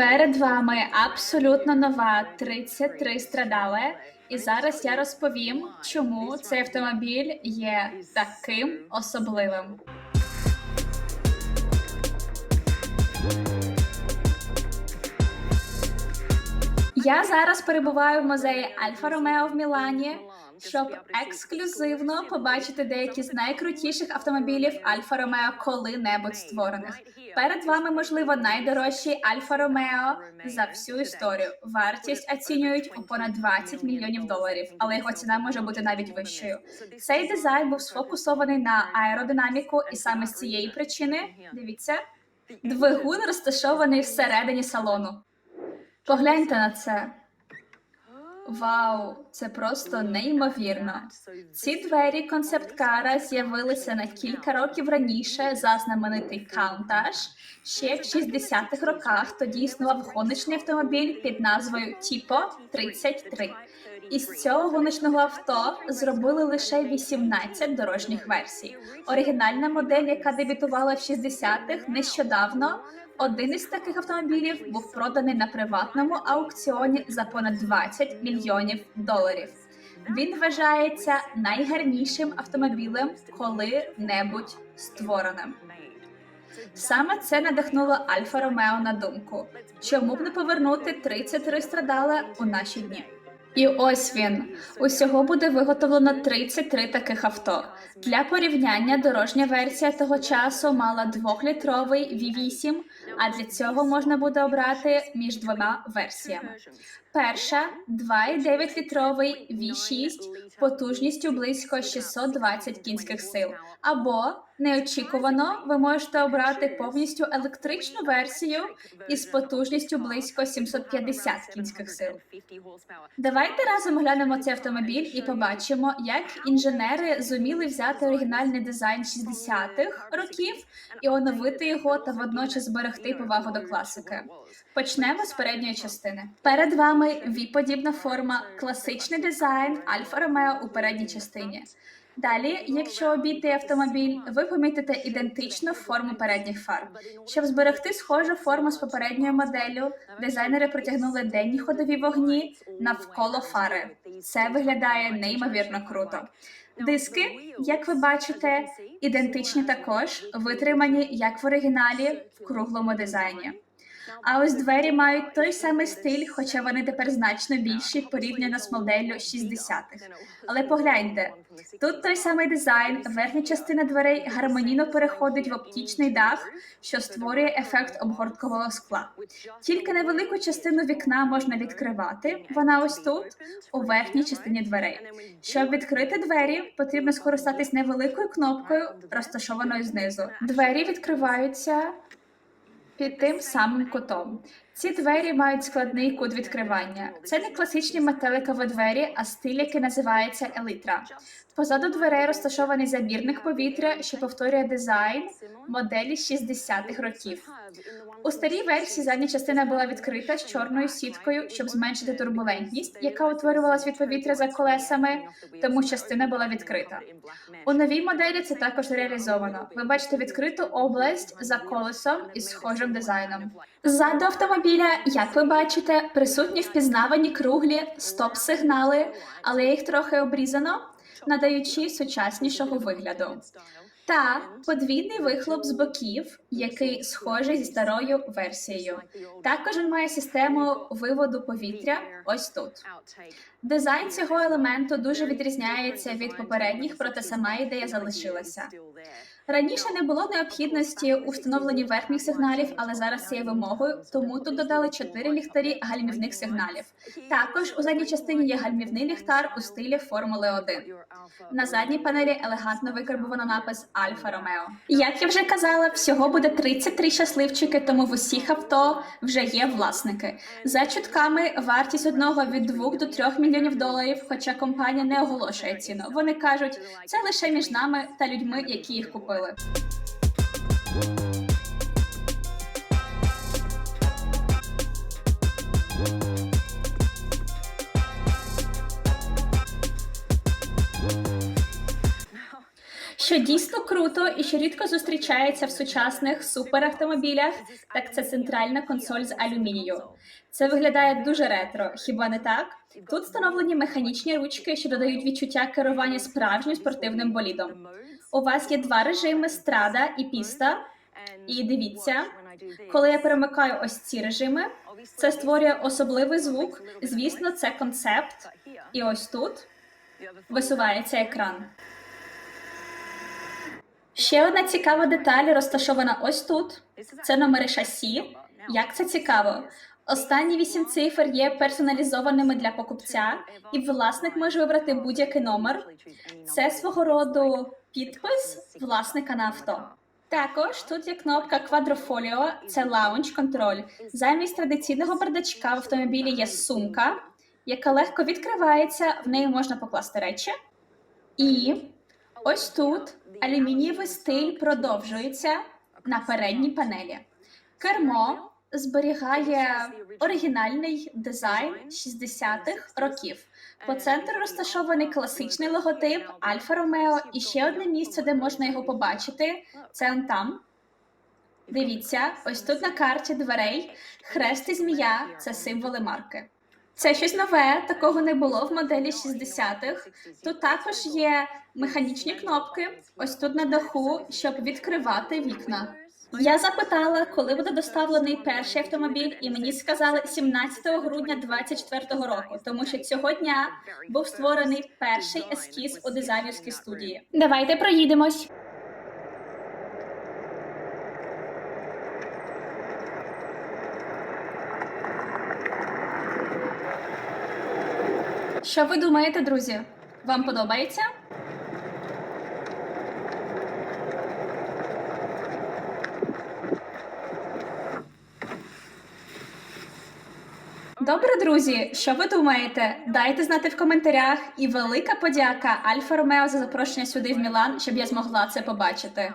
Перед вами абсолютно нова 33 страдале, і зараз я розповім, чому цей автомобіль є таким особливим. Я зараз перебуваю в музеї Альфа Ромео в Мілані, щоб ексклюзивно побачити деякі з найкрутіших автомобілів Альфа Ромео коли-небудь створених. Перед вами, можливо, найдорожчий Альфа Ромео за всю історію. Вартість оцінюють у понад 20 мільйонів доларів, але його ціна може бути навіть вищою. Цей дизайн був сфокусований на аеродинаміку, і саме з цієї причини дивіться, двигун розташований всередині салону. Погляньте на це. Вау, це просто неймовірно. Ці двері концепт-кара з'явилися на кілька років раніше за знаменитий Countach. Ще в 60-х роках тоді існував гоночний автомобіль під назвою Tipo 33. Із цього гоночного авто зробили лише 18 дорожніх версій. Оригінальна модель, яка дебютувала в 60-х, нещодавно. Один із таких автомобілів був проданий на приватному аукціоні за понад 20 мільйонів доларів. Він вважається найгарнішим автомобілем коли-небудь створеним. Саме це надихнуло Альфа Ромео на думку, чому б не повернути 33 страдала у наші дні. І ось він. Усього буде виготовлено 33 таких авто. Для порівняння дорожня версія того часу мала 2-літровий V8, а для цього можна буде обрати між двома версіями. Перша 2,9-літровий V6 потужністю близько 620 кінських сил. Або неочікувано ви можете обрати повністю електричну версію із потужністю близько 750 кінських сил. Давайте разом глянемо цей автомобіль і побачимо, як інженери зуміли взяти оригінальний дизайн 60-х років і оновити його та водночас зберегти повагу до класики. Почнемо з передньої частини. Перед вами V-подібна форма, класичний дизайн Альфа Ромео у передній частині. Далі, якщо обійти автомобіль, ви помітите ідентичну форму передніх фар. Щоб зберегти схожу форму з попередньою моделлю, дизайнери протягнули денні ходові вогні навколо фари. Це виглядає неймовірно круто. Диски, як ви бачите, ідентичні також, витримані як в оригіналі в круглому дизайні. А ось двері мають той самий стиль, хоча вони тепер значно більші порівняно з моделлю 60-х. Але погляньте, тут той самий дизайн, верхня частина дверей гармонійно переходить в оптічний дах, що створює ефект обгорткового скла. Тільки невелику частину вікна можна відкривати. Вона ось тут, у верхній частині дверей. Щоб відкрити двері, потрібно скористатись невеликою кнопкою, розташованою знизу. Двері відкриваються під тим самим кутом. Ці двері мають складний кут відкривання. Це не класичні метеликові двері, а стиль, який називається елітра. Позаду дверей розташований забірник повітря, що повторює дизайн моделі 60-х років. У старій версії задня частина була відкрита з чорною сіткою, щоб зменшити турбулентність, яка утворювалась від повітря за колесами, тому частина була відкрита. У новій моделі це також реалізовано. Ви бачите відкриту область за колесом із схожим дизайном. Ззаду автомобіля, як ви бачите, присутні впізнавані круглі стоп-сигнали, але їх трохи обрізано, надаючи сучаснішого вигляду. Та подвійний вихлоп з боків, який схожий зі старою версією. Також він має систему виводу повітря. Ось тут. Дизайн цього елементу дуже відрізняється від попередніх, проте сама ідея залишилася. Раніше не було необхідності у встановленні верхніх сигналів, але зараз це є вимогою, тому тут додали чотири ліхтарі гальмівних сигналів. Також у задній частині є гальмівний ліхтар у стилі Формули 1. На задній панелі елегантно викарбовано напис Альфа Ромео. Як я вже казала, всього буде 33 щасливчики, тому в усіх авто вже є власники. За чутками вартість одного від 2 до 3 мільйонів доларів, хоча компанія не оголошує ціну. Вони кажуть, це лише між нами та людьми, які їх купили. Що дійсно круто і що рідко зустрічається в сучасних суперавтомобілях, так це центральна консоль з алюмінію. Це виглядає дуже ретро, хіба не так? Тут встановлені механічні ручки, що додають відчуття керування справжнім спортивним болідом. У вас є два режими страда і піста. І дивіться, коли я перемикаю ось ці режими, це створює особливий звук. Звісно, це концепт. І ось тут висувається екран. Ще одна цікава деталь розташована ось тут. Це номери шасі. Як це цікаво? Останні вісім цифр є персоналізованими для покупця, і власник може вибрати будь-який номер. Це свого роду підпис власника на авто. Також тут є кнопка Quadrofolio, це лаунж контроль. Замість традиційного бардачка в автомобілі є сумка, яка легко відкривається, в неї можна покласти речі. І ось тут алюмінієвий стиль продовжується на передній панелі. Кермо зберігає оригінальний дизайн 60-х років. По центру розташований класичний логотип Альфа Ромео і ще одне місце, де можна його побачити. Це он там. Дивіться, ось тут на карті дверей хрест і змія це символи марки. Це щось нове, такого не було в моделі 60-х. Тут також є механічні кнопки, ось тут на даху, щоб відкривати вікна. Я запитала, коли буде доставлений перший автомобіль, і мені сказали 17 грудня 24 року, тому що цього дня був створений перший ескіз у дизайнерській студії. Давайте проїдемось. Що ви думаєте, друзі? Вам подобається? Добре, друзі, що ви думаєте? Дайте знати в коментарях. І велика подяка Альфа Ромео за запрошення сюди в Мілан, щоб я змогла це побачити.